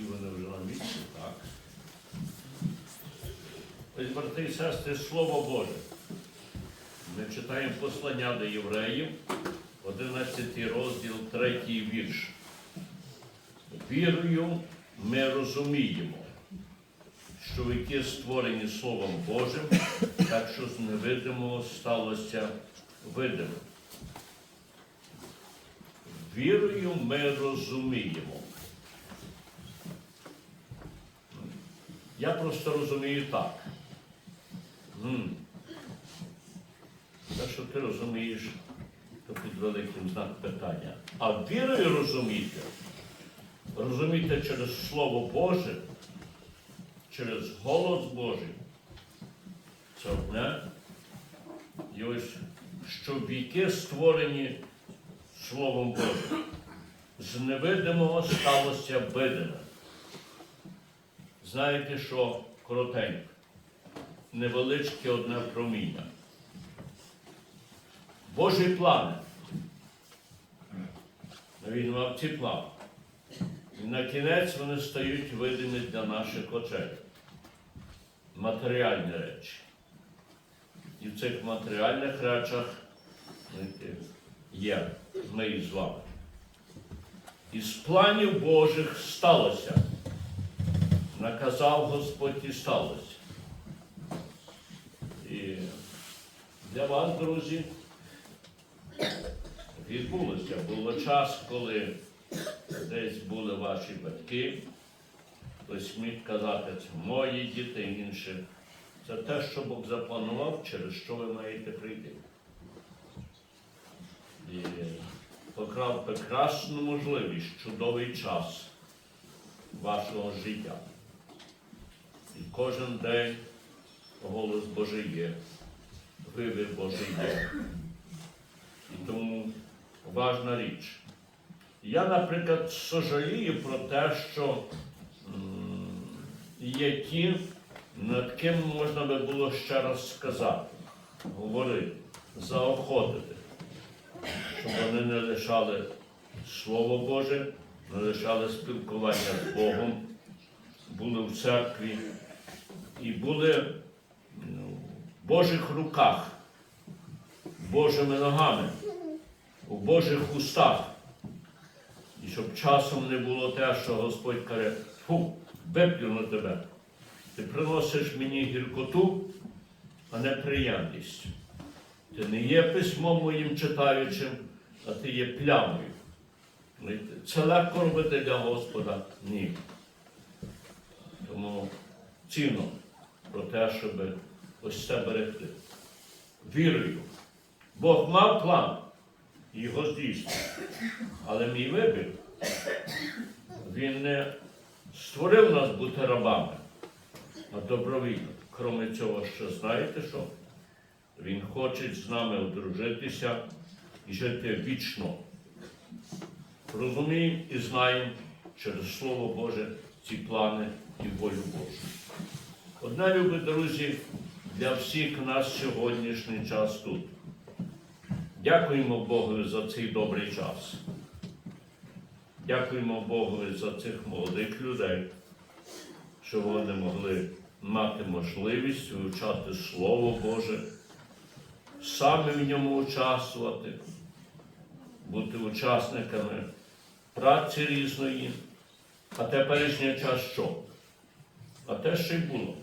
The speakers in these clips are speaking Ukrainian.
Всі вони вже на місці, так. Ось, брати і сестри, Слово Боже. Ми читаємо послання до євреїв, 11 розділ, 3 вірш. Вірою ми розуміємо, що віки створені Словом Божим, так що з невидимого сталося видимим. Вірою ми розуміємо. Я просто розумію так. Те, що ти розумієш, то під великим знак питання. А вірою розуміти, розуміти через Слово Боже, через голос Божий. Це одне. І ось, що віки створені Словом Божим. З невидимого сталося видиме. Знаєте, що коротенько, невеличке одне проміння. Божі плани. Він мав ці плани. І на кінець вони стають видимі для наших очей. Матеріальні речі. І в цих матеріальних речах є ми із вами. Із планів Божих сталося. Наказав Господь і сталося. І для вас, друзі, відбулося. Було час, коли десь були ваші батьки, хтось міг казати, це мої діти, інші. Це те, що Бог запланував, через що ви маєте прийти. І покрав прекрасну можливість, чудовий час вашого життя. І кожен день голос Божий є, вибір Божий є. І тому важна річ. Я, наприклад, сожалію про те, що є ті, над ким можна би було ще раз сказати, говорити, заохотити, щоб вони не лишали Слово Боже, не лишали спілкування з Богом, були в церкві і були ну, в Божих руках, Божими ногами, у Божих устах. І щоб часом не було те, що Господь каже, фу, виплюну тебе. Ти приносиш мені гіркоту, а не приємність. Ти не є письмом моїм читаючим, а ти є плямою. Це легко робити для Господа? Ні. Тому цінно про те, щоб ось це берегти. Вірою. Бог мав план його здійснив. Але мій вибір, він не створив нас бути рабами, а добровільно. Кроме цього, ще знаєте що? Він хоче з нами одружитися і жити вічно. Розуміємо і знаємо через Слово Боже ці плани і волю Божу. Одне, любі друзі, для всіх нас сьогоднішній час тут. Дякуємо Богу за цей добрий час. Дякуємо Богу за цих молодих людей, що вони могли мати можливість вивчати Слово Боже, самі в ньому участвувати, бути учасниками праці різної. А теперішній час що? А те, що й було.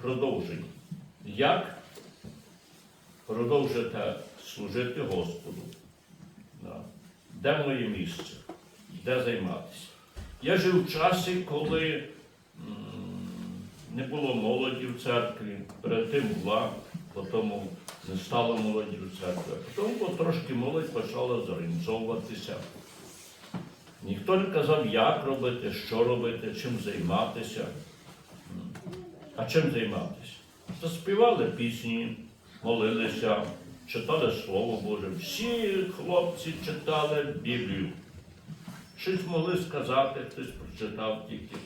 Продовження. Як продовжити служити Господу? Де моє місце? Де займатися? Я жив в часі, коли не було молоді в церкві, перед тим була, потім не стало молоді в церкві. А Потім бо трошки молодь почала зорганізовуватися. Ніхто не казав, як робити, що робити, чим займатися. А чим займатися? Заспівали пісні, молилися, читали Слово Боже. Всі хлопці читали Біблію. Щось могли сказати, хтось прочитав тільки.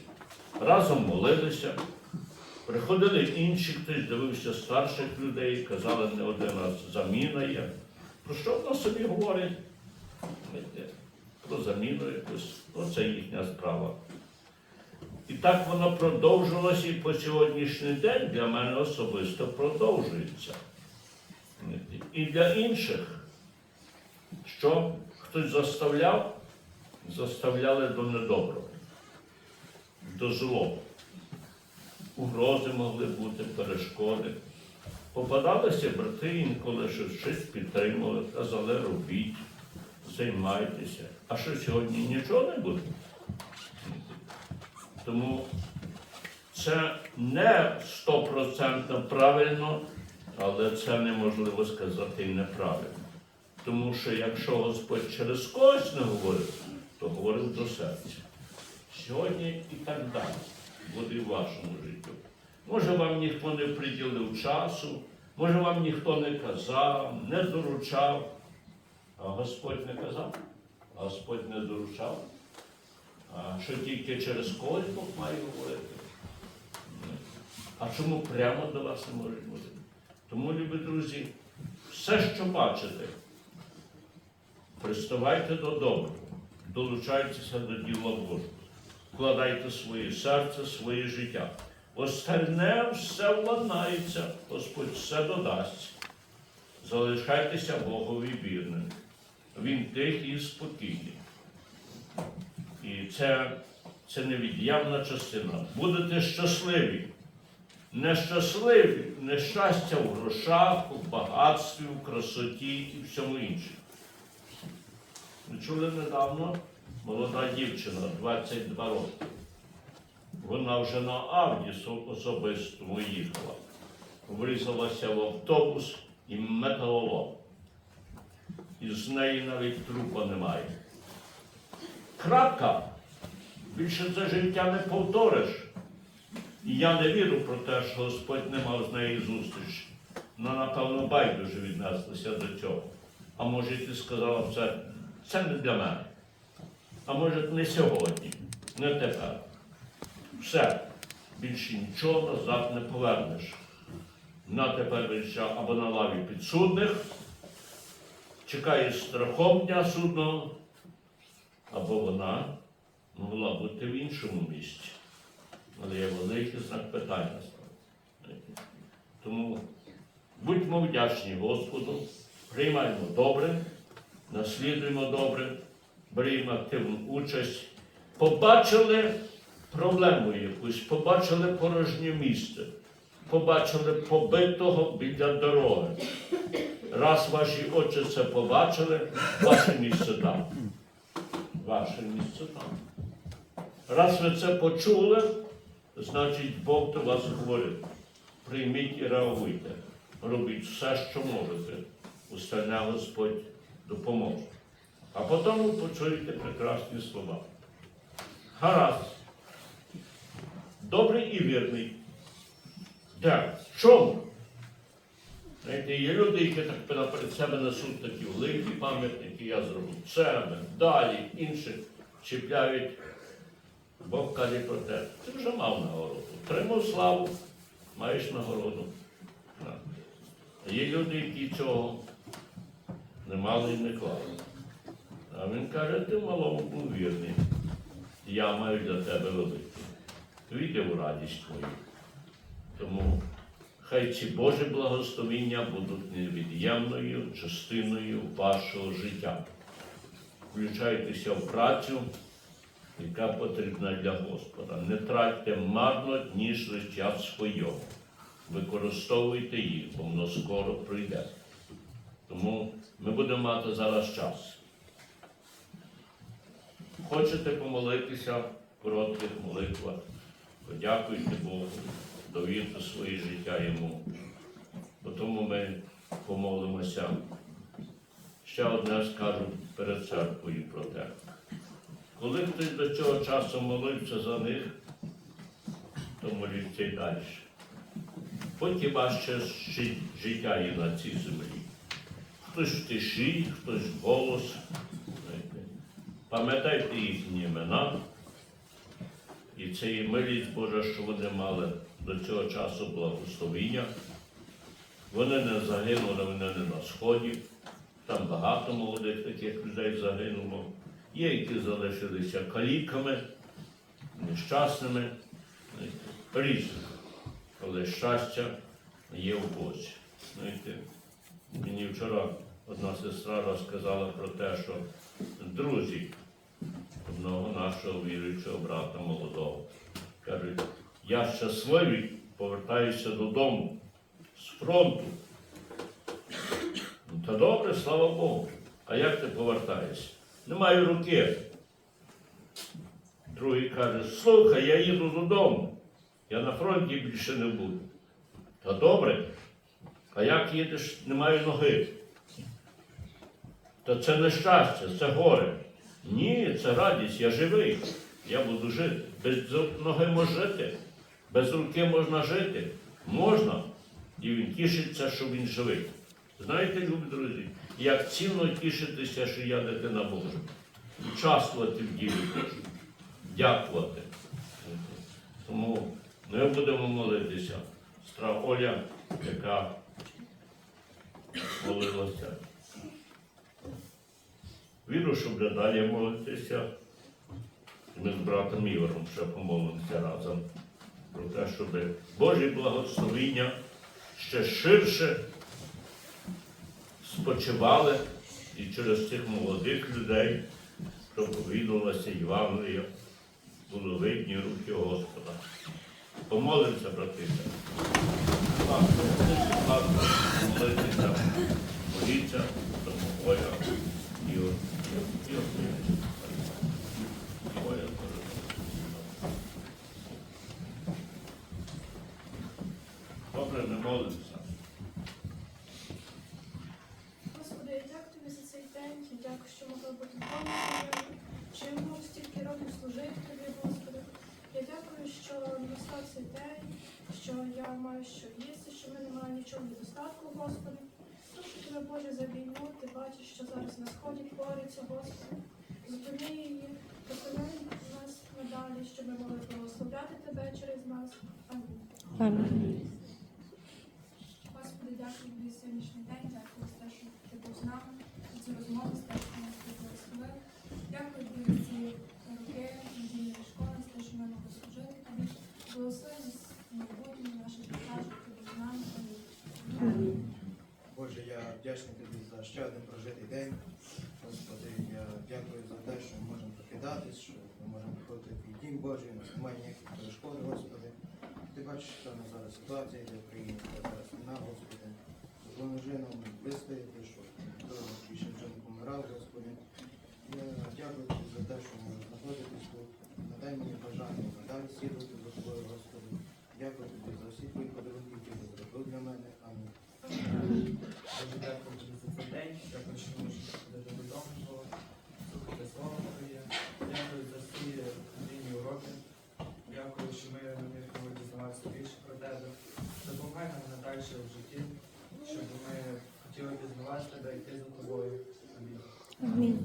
Разом молилися. Приходили інші, хтось дивився старших людей, казали не один раз заміна є. Про що вона собі говорить? Про заміну якусь. Ну, це їхня справа. І так воно продовжилося і по сьогоднішній день для мене особисто продовжується. І для інших, що хтось заставляв, заставляли до недоброго, до злого. Угрози могли бути, перешкоди. Попадалися брати інколи, що щось підтримували, казали, робіть, займайтеся. А що сьогодні нічого не буде? Тому це не стопроцентно правильно, але це неможливо сказати і неправильно. Тому що якщо Господь через когось не говорив, то говорив до серця. Сьогодні і так далі буде в вашому житті. Може, вам ніхто не приділив часу, може, вам ніхто не казав, не доручав, а Господь не казав, а Господь не доручав. Що тільки через когось Бог має говорити? А чому прямо до вас не може бути? Тому, любі друзі, все, що бачите, приставайте до доброго, долучайтеся до діла Божого, вкладайте своє серце, своє життя. Остальне все владнається, Господь все додасть. Залишайтеся Богові вірним. Він тихий і спокійний. І це, це невід'явна частина. Будете щасливі. Нещасливі, нещастя в грошах, у багатстві, в красоті і всьому іншому. Ми чули недавно молода дівчина, 22 роки. Вона вже на Авді со- особистому їхала. Врізалася в автобус і металолом. І з неї навіть трупа немає. Крапка. Більше це життя не повториш. І я не вірю про те, що Господь не мав з нею зустріч. Вона, напевно, байдуже віднеслася до цього. А може, ти сказала, це, це не для мене. А може, не сьогодні, не тепер. Все. Більше нічого назад не повернеш. На тепер вирішав або на лаві підсудних, чекає страхом дня судного, або вона могла бути в іншому місці. Але є великий знак питання. Тому будьмо вдячні Господу, приймаємо добре, наслідуємо добре, беремо активну участь. Побачили проблему якусь, побачили порожнє місце, побачили побитого біля дороги. Раз ваші очі це побачили, ваше місце там. Ваше місце там. Раз ви це почули, значить Бог до вас говорить. Прийміть і реагуйте. Робіть все, що можете. Остальне Господь допоможе. А потім ви почуєте прекрасні слова. Гаразд. Добрий і вірний. Де? Чому? Знаєте, є люди, які так перед себе несуть такі великі пам'ятники, я зробив це, далі, інших чіпляють. Бог каже про те, ти вже мав нагороду. Отримав славу, маєш нагороду. Так. Є люди, які цього не мали і не клали. А він каже, ти малому був вірний. Я маю для тебе велике. Війди в радість твою. Тому хай ці Божі благословіння будуть невід'ємною частиною вашого життя. Включайтеся в працю, яка потрібна для Господа. Не тратьте марно дні життя свого. Використовуйте їх, бо воно скоро прийде. Тому ми будемо мати зараз час. Хочете помолитися в коротких молитвах, подякуйте Богу, довірте своє життя Йому. Потім ми помолимося. Ще одне скажу перед церквою про те. Коли хтось до цього часу молився за них, то моліться й далі. Хіба ще життя є на цій землі. Хтось в тиші, хтось в голос. Пам'ятайте їхні імена. І це є милість Божа, що вони мали до цього часу благословіння. Вони не загинули, вони не на сході. Там багато молодих таких людей загинуло. Є, які залишилися каліками, нещасними, різно, коли щастя є в Бозі. Знаєте, мені вчора одна сестра розказала про те, що друзі одного нашого віруючого брата молодого кажуть, я щасливий, повертаюся додому з фронту. Ну, Та добре, слава Богу. А як ти повертаєшся? Немає руки. Другий каже, слухай, я їду додому. Я на фронті більше не буду. Та добре. А як їдеш, немає ноги? Та це не щастя, це горе. Ні, це радість, я живий. Я буду жити. Без ноги можна жити, без руки можна жити. Можна. І він тішиться, що він живий. Знаєте, любі друзі, як цінно тішитися, що я дитина Божа. Участвувати в ділі Божому. Дякувати. Тому ми будемо молитися. Стра Оля, яка молилася. Віру, що буде далі молитися. Ми з братом Ігорем ще помолимося разом про те, щоб Божі благословіння ще ширше спочивали і через цих молодих людей проповідувалася Євангелія, були видні руки Господа. Помолимося, брати. Будь ласка, будь ласка, молитися, моліться, тому Оля, Ігор, Ігор, Оля, Оля. Ми молимося. Господи, я дякую тобі за цей день, я дякую, що могла бути вдома що я можу стільки років служити тобі, Господи. Я дякую, що настав цей день, що я маю що їсти, що в мене немає нічого недостатку, Господи. Прошу тебе, Боже, за війну, ти бачиш, що зараз на сході твориться, Господи. Зупини її, допомагай нас надалі, щоб ми могли благословляти тебе через нас. Амінь. Амінь. Господи, дякую тобі за сьогоднішній день, дякую за те, що ти був з нами, за цю розмову, за те, що нас ти благословив. Дякую тобі за ці роки надійної школи, за те, що ми могли служити тобі. Благослови нас в майбутньому, наше життя, щоб ти був з нами. Амінь. Боже, я вдячний тобі за ще один прожитий день. Господи, я дякую за те, що ми можемо прокидатись, що ми можемо приходити в твій дім Божий, нас немає ніяких перешкод, Господи. Ти бачиш, що на зараз ситуація йде в яка зараз війна, Господи. Допоможи нам вистояти, щоб більше вже не помирав, Господи. Я дякую тобі за те, що можу знаходитись тут. Надай мені бажання надалі слідувати за тобою, Господи. Дякую тобі за всі твої подарунки, які ти зробив для мене. Амінь. Дуже дякую тобі за цей день. Дякую, що ми можемо ходити додому, бо слухати слово Твоє. Дякую за всі вільні уроки. Дякую, що ми на них могли дізнаватися більше про тебе. Допомагай нам в житті, щоб ми хотіли пізнавати тебе йти за тобою. Амінь.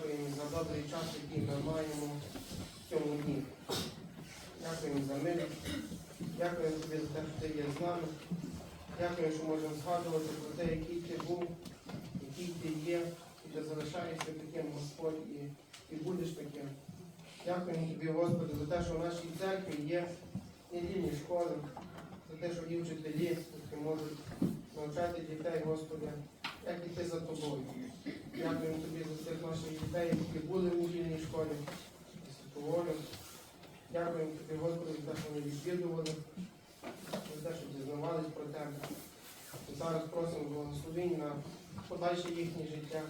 Дякуємо за добрий час, який ми маємо в цьому дні. Дякуємо за мир. Дякуємо тобі за те, що ти є з нами. Дякуємо, що можемо згадувати про те, який ти був, який ти є, і ти залишаєшся таким, Господь, і, і будеш таким. Дякуємо тобі, Господи, за те, що в нашій церкві є недільні школи, за те, що є вчителі, можуть навчати дітей, Господи, як і ти за тобою. Дякуємо тобі за цих наших дітей, які були в недільній школі, і святоволю. Дякуємо тобі, Господи, за те, що вони відвідували, за те, що дізнавались про тебе. Зараз просимо благословінь на подальше їхнє життя,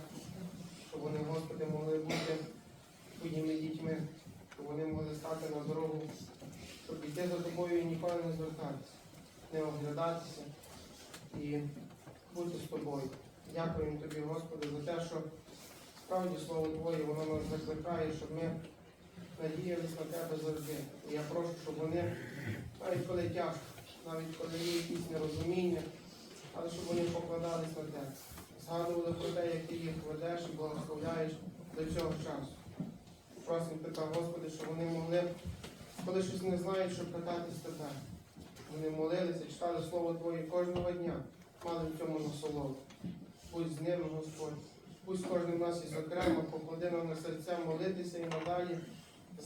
щоб вони, Господи, могли бути твоїми дітьми, щоб вони могли стати на дорогу, щоб йти за тобою і ніколи не звертатися, не оглядатися і бути з тобою. Дякуємо тобі, Господи, за те, що справді слово Твоє, воно нас закликає, щоб ми надіялись на тебе завжди. І я прошу, щоб вони, навіть коли тяжко, навіть коли є якісь нерозуміння, але щоб вони покладались на тебе. Згадували про те, як ти їх ведеш і благословляєш до цього часу. Просимо тебе, Господи, щоб вони могли, коли щось не знають, щоб питатись тебе. Вони молилися, читали Слово Твоє кожного дня, мали в цьому насолоду. Будь з ними, Господь. Пусть кожен нас із окремо покладе нам на серця молитися і надалі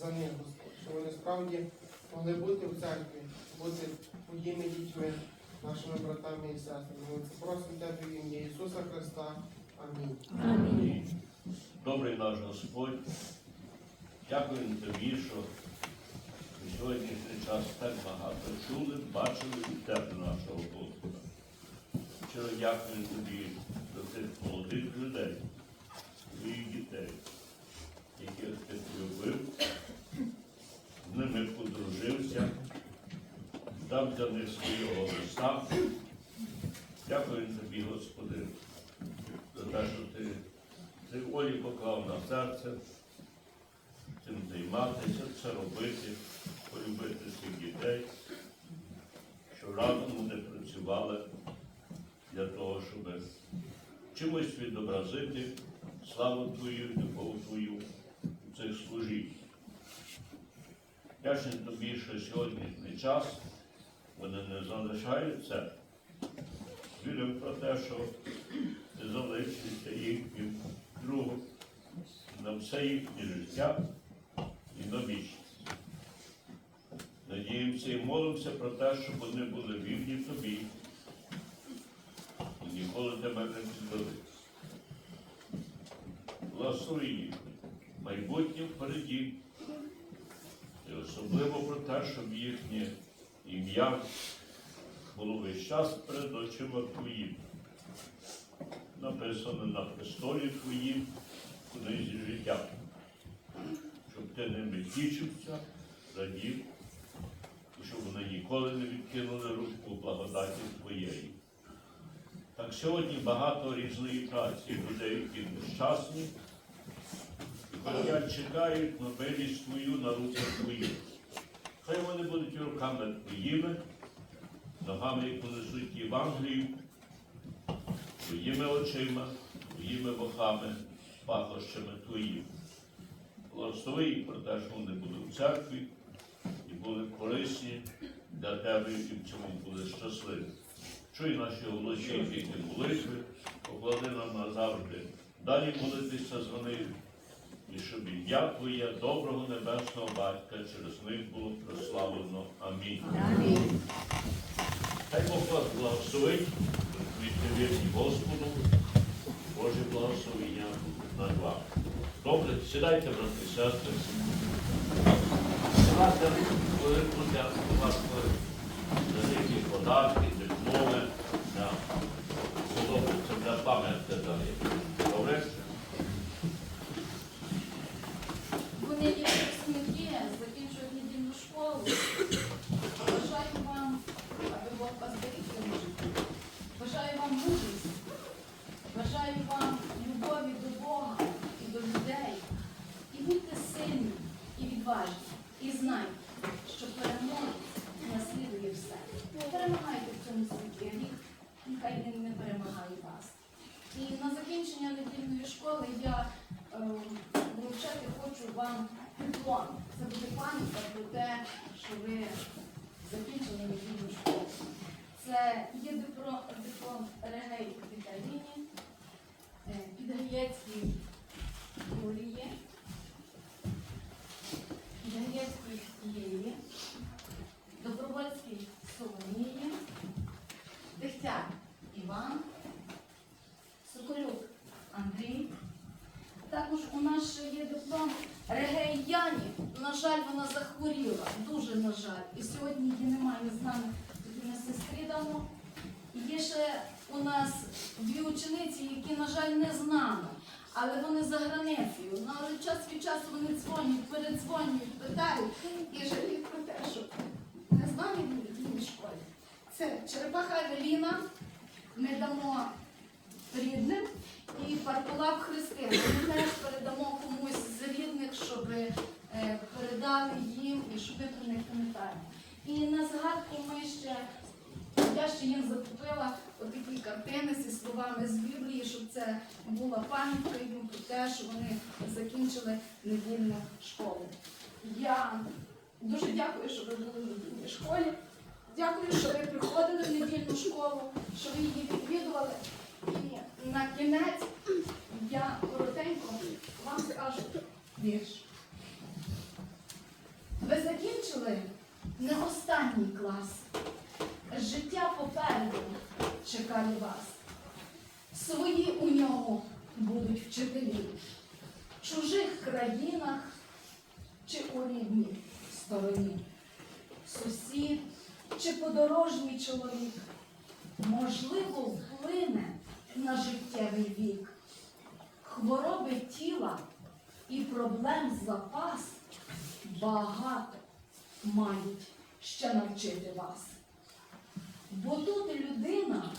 за них, Господь. Щоб вони справді могли бути в церкві, бути твоїми дітьми, нашими братами і сестрами. Ми це просимо тебе в ім'я Ісуса Христа. Амінь. Амінь. Добрий наш Господь, дякуємо тобі, що у сьогоднішній час так багато чули, бачили від тебе нашого Господа. Щиро дякуємо тобі цих молодих людей, твоїх дітей, яких ти полюбив, з ними подружився, дав для них свого Христа. Дякуємо тобі, Господи, за те, що ти ти Олі поклав на серце цим займатися, це робити, полюбити цих дітей, що разом вони працювали для того, щоб чимось відобразити славу Твою, любов Твою у цих служінь. Дякую тобі, що сьогоднішній час вони не залишають це. Віримо про те, що ти залишишся їхнім другом на все їхнє життя і на вічність. Надіємося і молимося про те, щоб вони були вільні тобі і ніколи тебе не підвели. Благослови їх, майбутнє впереді, і особливо про те, щоб їхнє ім'я було весь час перед очима твоїм написане на престолі твоїм книзі життя, щоб ти ними тішився, радів, і щоб вони ніколи не відкинули руку благодаті твоєї. Так сьогодні багато різної праці людей, які нещасні, хочуть чекають на милість твою, на руку твою. Хай вони будуть руками твоїми, ногами, які несуть Євангелію, твоїми очима, твоїми вухами, пахощами твоїм. Благослови їх про те, що вони були в церкві і були корисні для тебе і в цьому були щасливі. Чуй наші голосі, які молитви, поклади нам назавжди. Далі молитися за них, і щоб Твоє, доброго небесного батька, через них було прославлено. Амінь. Хай Бог вас благословить, відповідь вірні Господу, Боже благословення над вами. Добре, сідайте, брати сестри. Сідайте, велику дякую вас за такі walnut, no. Це Черепаха Евеліна, ми дамо рідним і Паркулак Христина. Ми теж передамо комусь з рідних, щоб е, передали їм і щоб ми про них пам'ятаємо. І на згадку ми ще, я ще їм закупила отакі картини зі словами з Біблії, щоб це була пам'ятка їм про те, що вони закінчили недільну школу. Я дуже дякую, що ви були в недільній школі. Дякую, що ви приходили в недільну школу, що ви її відвідували. І на кінець я коротенько вам скажу вірш. Ви закінчили не останній клас. Життя попереду чекає вас. Свої у ньому будуть вчителі. В чужих країнах чи у рідній стороні. Сусід чи подорожній чоловік, можливо, вплине на життєвий вік. Хвороби тіла і проблем запас багато мають ще навчити вас. Бо тут людина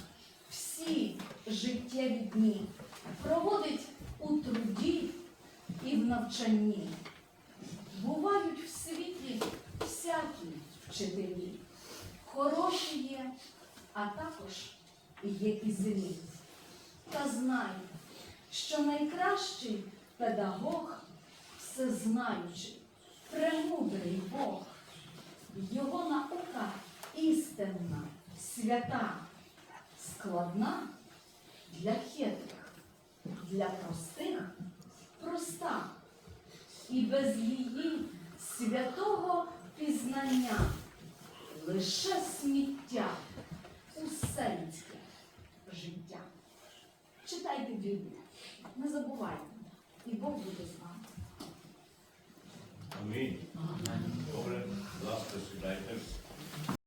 всі життєві дні проводить у труді і в навчанні. Бувають в світі всякі вчителі, хороші є, а також є і злі. Та знай, що найкращий педагог всезнаючий, премудрий Бог. Його наука істинна, свята, складна для хитрих, для простих проста. І без її святого пізнання лише сміття усе людське життя. Читайте Біблію, не забувайте, і Бог буде з вами. Амінь. Добре, ласка, сідайте.